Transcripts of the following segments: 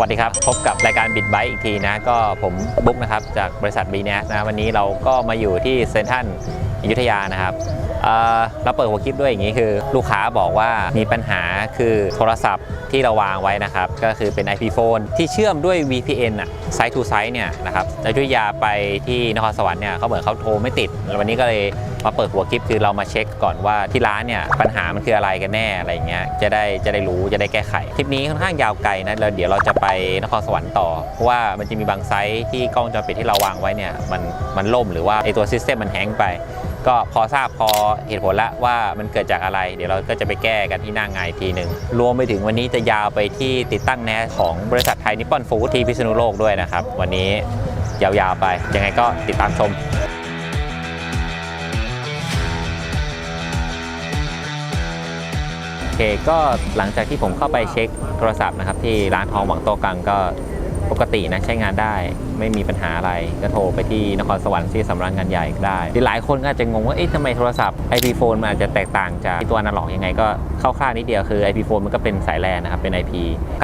สวัสดีครับ พบกับรายการบิดไบค์อีกทีนะก็ผมบุ๊กนะครับจากบริษัทบีเนะวันนี้เราก็มาอยู่ที่เซนทรัลอยุธยานะครับ เราเปิดหัวคลิปด้วยอย่างนี้คือ ลูกค้าบอกว่ามีปัญหาคือโทรศัพท์ที่เราวางไว้นะครับ ก็คือเป็น IP phone ที่เชื่อมด้วย VPN อะ site to site เนี่ยนะครับอยุธยาไปที่นครสวรรค์เนี่ยเขาเหมือนเขาโทรไม่ติด วันนี้ก็เลยมาเปิดหัวคลิปคือเรามาเช็คก่อนว่าที่ร้านเนี่ยปัญหามันคืออะไรกันแน่อะไรอย่างเงี้ยจะได้จะได้รู้จะได้แก้ไขคลิปนี้ค่อนข้างยาวไกลนะแล้วเดี๋ยวเราจะไปนครสวรรค์ต่อเพราะว่ามันจะมีบางไซต์ที่กล้องจอปิดที่เราวางไว้เนี่ยมันมันล่มหรือว่าไอตัวซิสเต็มมันแฮงไป ก็พอทราบพอเหตุผลละว่ามันเกิดจากอะไร เดี๋ยวเราก็จะไปแก้กันที่หน้างานอีกทีหนึ่งรวมไปถึงวันนี้จะยาวไปที่ติดตั้งแนสของบริษัทไทยนิปปอนฟู้ดที่พิษณุโลกด้วยนะครับ วันนี้ยาวๆไป ยังไงก็ติดตามชมโอเคก็หลังจากที่ผมเข้าไปเช็คโทรศัพท์นะครับที่ร้านทองหวังโตกังก็ ปกตินะใช้งานได้ไม่มีปัญหาอะไร ก็โทรไปที่นครสวรรค์ที่สำนักงานใหญ่ก็ได้หรือหลายคนก็อาจจะงงว่า เอ๊ะทำไมโทรศัพท์ IP phone มันอาจจะแตกต่างจากตัวอนาล็อกยังไงก็คร่าวๆนิดเดียวคือ IP phone มันก็เป็นสายแลนนะครับ เป็น IP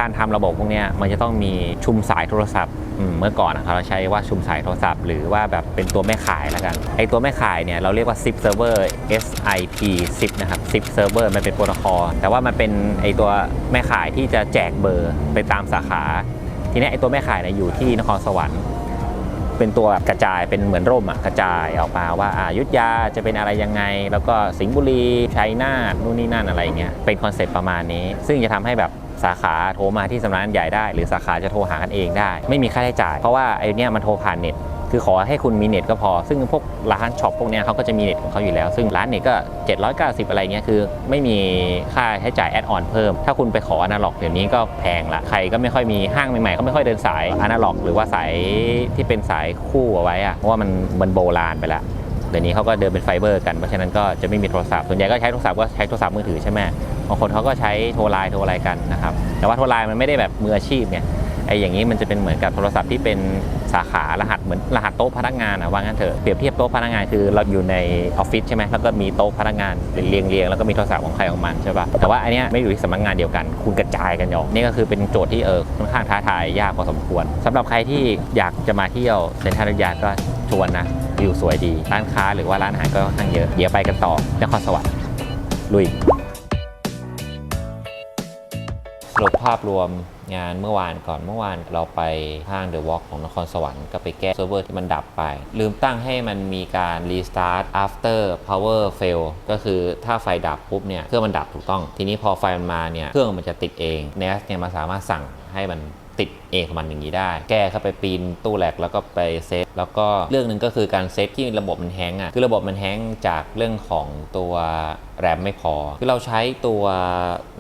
การทำระบบพวกนี้มันจะต้องมีชุมสายโทรศัพท์เมื่อก่อนนะครับเราใช้ว่าชุมสายโทรศัพท์ หรือว่าแบบเป็นตัวแม่ข่ายแล้วกันไอตัวแม่ข่ายเนี่ยเราเรียกว่า SIP server SIP SIP นะครับ SIP server มันเป็นโปรโตคอลแต่ว่ามันเป็นไอตัวแม่ข่ายที่จะแจกเบอร์ไปตามสาขา ทีนี้ไอตัวแม่ขายเนี่ยอยู่ที่นครสวรรค์ เป็นตัวแบบกระจายเป็นเหมือนร่มอะกระจายออกมาว่าอายุทยาจะเป็นอะไรยังไง แล้วก็สิงห์บุรีชัยนาทนู่นนี่นั่นอะไรเงี้ยเป็นคอนเซ็ปต์ประมาณนี้ ซึ่งจะทำให้แบบสาขาโทรมาที่สำนักงานใหญ่ได้ หรือสาขาจะโทรหากันเองได้ ไม่มีค่าใช้จ่าย เพราะว่าไอเนี่ยมันโทรผ่านเน็ต คือขอให้คุณมีเน็ตก็พอ ซึ่งพวกร้านช็อปพวกนี้เขาก็จะมีเน็ตของเขาอยู่แล้ว ซึ่งร้านเน็ตก็ 790 อะไรเงี้ยคือ ไม่มีค่าใช้จ่ายแอดออนเพิ่ม ถ้าคุณไปขออนาล็อกเดี๋ยวนี้ก็แพงละ ใครก็ไม่ค่อยมีห้างใหม่ๆก็ไม่ค่อยเดินสายอนาล็อก หรือว่าสายที่เป็นสายคู่เอาไว้อะเพราะว่ามันมันโบราณไปล้วเดี๋ยวนี้เขาก็เดินเป็นไฟเบอร์กันเพราะฉะนั้นก็จะไม่มีโทรศัพท์ส่วนใหญ่ก็ใช้โทรศัพท์ก็ใช้โทรศัพท์มือถือใช่ไหมบางคนเขาก็ใช้โทรไลน์โทรอะไรกันนะครับแต่ว่าโทรไลน์มันไม่ได้แบบมืออาชีพไง ไอ้อย่างนี้มันจะเป็นเหมือนกับโทรศัพท์ที่เป็นสาขารหัสเหมือนรหัสโต๊ะพนักงานอะว่างั้นเถอะเปรียบเทียบโต๊ะพนักงานคือเราอยู่ในออฟฟิศใช่ไหมแล้วก็มีโต๊ะพนักงานเรียงเรียงๆแล้วก็มีโทรศัพท์ของใครของมันใช่ป่ะแต่ว่าอันเนี้ยไม่อยู่ที่สำนักงานเดียวกัน คุณกระจายกันอยู่นี่ก็คือเป็นโจทย์ที่เออค่อนข้างท้าทายยากพอสมควรสำหรับใครที่อยากจะมาเที่ยวเซ็นทรัลยาก็ชวนนะวิวสวยดีร้านค้าหรือว่าร้านอาหารก็ค่อนข้างเยอะเดี๋ยวไปกันต่อนครสวรรค์ลุย สรุปภาพรวมงานเมื่อวานก่อนเมื่อวานเราไปห้างเดอะวอล์กของนครสวรรค์ก็ไปแก้เซิร์ฟเวอร์ที่มันดับไป ลืมตั้งให้มันมีการรีสตาร์ท after power fail ก็คือถ้าไฟดับปุ๊บเนี่ยเครื่องมันดับถูกต้อง ทีนี้พอไฟมันมาเนี่ยเครื่องมันจะติดเอง NAS เนี่ยมันสามารถสั่งให้มันติดเองของมันอย่างนี้ได้ แก้เข้าไปปีนตู้แหลกแล้วก็ไปเซตแล้วก็เรื่องหนึ่งก็คือการเซตที่ระบบมันแฮงอะคือระบบมันแฮงจากเรื่องของตัวแรมไม่พอ คือเราใช้ตัว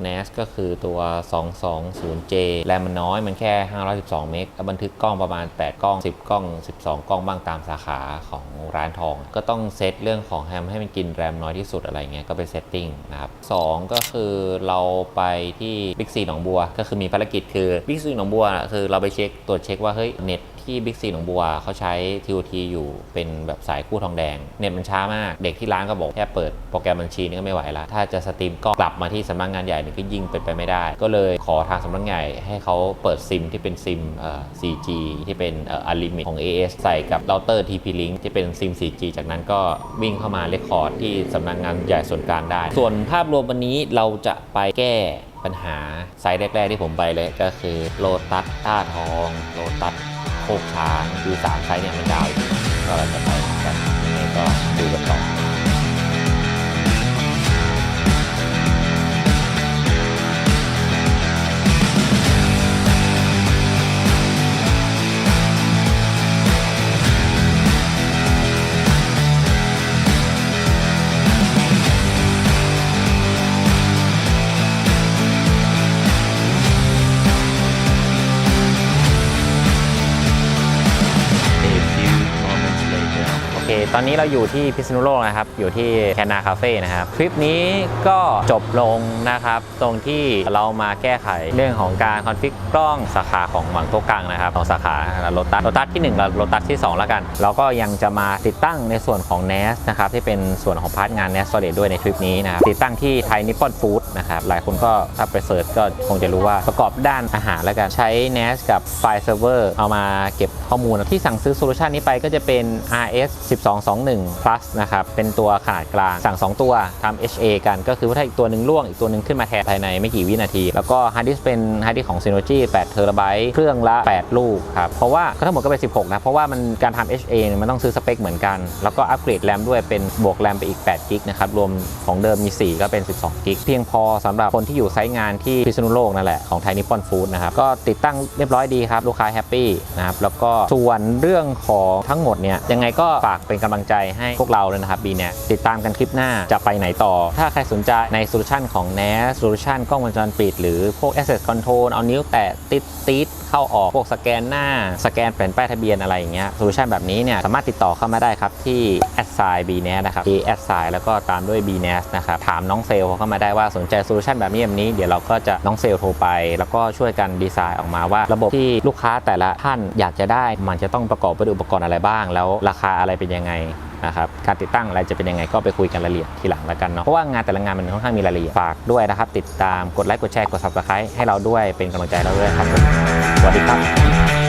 NAS ก็คือตัว 220J แรมมันน้อยมันแค่ 512 เมกบันทึกกล้องประมาณ 8 กล้อง 10 กล้อง 12 กล้องบ้างตามสาขาของร้านทอง ก็ต้องเซตเรื่องของแรมให้มันกินแรมน้อยที่สุดอะไรเงี้ยก็ไปเซตติ้งนะครับสองก็คือเราไปที่ Big C หนองบัว ก็คือมีภารกิจคือ Big C หนองบัวน่ะคือเราไปเช็คตรวจเช็คว่าเฮ้ยเน็ตที่บิ๊กซีหนองบัวเขาใช้ TOT อยู่เป็นแบบสายคู่ทองแดง เน็ตมันช้ามากเด็กที่ร้านก็บอกแค่เปิดโปรแกรมบัญชีนี่ก็ไม่ไหวละถ้าจะสตรีมก็กลับมาที่สำนักงานใหญ่นี่ก็ยิ่งเป็นไปไม่ได้ ก็เลยขอทางสำนักงานใหญ่ให้เขาเปิดซิมที่เป็นซิม 4G ที่เป็นออ Unlimit ของ AS ใส่กับเราเตอร์ TP-Link ที่เป็นซิม 4G จากนั้นก็วิ่งเข้ามาเรคคอร์ดที่สำนักงานใหญ่ส่วนกลางได้ ส่วนภาพรวมวันนี้เราจะไปแก้ ปัญหาไซต์แรก ๆ ที่ผมไปเลยก็คือโลตัสท่าทอง โลตัสโคกช้างคือสามไซส์เนี่ยมันดาว ตอนนี้เราอยู่ที่พิษณุโลกนะครับ อยู่ที่แคนนาคาเฟ่นะครับ คลิปนี้ก็จบลงนะครับ ตรงที่เรามาแก้ไขเรื่องของการคอนฟิกกล้องสาขาของหวังโตกังนะครับของสาขาโรตัสโรตัสที่1และโรตัสที่ 2 แล้วกัน เราก็ยังจะมาติดตั้งในส่วนของ NAS นะครับที่เป็นส่วนของพาร์ทงาน NAS Solid ด้วยในทริปนี้นะครับติดตั้งที่ไทยนิปปอนฟู้ดนะครับหลายคนก็ถ้าไปเสิร์ชก็คงจะรู้ว่าประกอบด้านอาหารแล้วกันใช้ NAS กับไฟล์เซิร์ฟเวอร์เอามาเก็บข้อมูลที่สั่งซื้อโซลูชันนี้ไปก็จะเป็น RS 1221 plus นะครับ เป็นตัวขนาดกลาง สั่ง 2 ตัวทำ HA กันก็คือว่าถ้าอีกตัวหนึ่งล่วง อีกตัวหนึ่งขึ้นมาแทนภายในไม่กี่วินาที แล้วก็ฮาร์ดดิสเป็นฮาร์ดดิสของ Synology 8เทราไบต์เครื่องละ 8 ลูกครับ เพราะว่าก็ทั้งหมดก็เป็น 16 นะ เพราะว่ามันการทำ HA เนี่ยมันต้องซื้อสเปคเหมือนกัน แล้วก็อัปเกรดแรมด้วยเป็นบวกแรมไปอีก8กิกนะครับรวมของเดิมมี 4 ก็เป็น 12กิกเพียงพอสำหรับคนที่อยู่ไซต์งานที่พิษณุโลกนั่นแหละของไทยนิปปอนฟู้ดนะครับก็ติดตั้งเรียบร้อยดีครับลูกค้าแฮปปี้นะครับแล้วก็ส่วนเรื่องของทั้งหมดเนี่ยยังไงก็ฝากเป็นกำลังใจให้พวกเราเลยนะครับบีเนี่ยติดตามกันคลิปหน้าจะไปไหนต่อ ถ้าใครสนใจในโซลูชันของ NAS โซลูชันกล้องวงจรปิด หรือพวก Asset Control เอานิ้วแตะติดติดเข้าออกพวกสแกนหน้า สแกนแผ่นป้ายทะเบียนอะไรอย่างเงี้ยโซลูชันแบบนี้เนี่ยสามารถติดต่อเข้ามาได้ครับที่ a d s i b n a s นะครับ a d s i แล้วก็ตามด้วย b n a s นะครับถามน้องเซลล์เข้ามาได้ว่าสนใจโซลูชันแบบนี้แบบนี้เดี๋ยวเราก็จะน้องเซลล์โทรไป แล้วก็ช่วยกันดีไซน์ออกมาว่า ระบบที่ลูกค้าแต่ละท่านอยากจะได้มันจะต้องประกอบไปด้วยอุปกรณ์อะไรบ้าง แล้วราคาอะไรเป็นยังไงนะครับการติดตั้งอะไรจะเป็นยังไงก็ไปคุยกันรายละเอียดทีหลังแล้วกันเนาะเพราะว่างานแต่ละงานมันค่อนข้างมีรายละเอียดฝากด้วยนะครับ ติดตามกดไลค์กดแชร์กด subscribe ให้เราด้วยเป็นกำลังใจเราด้วยครับสวัสดีครับ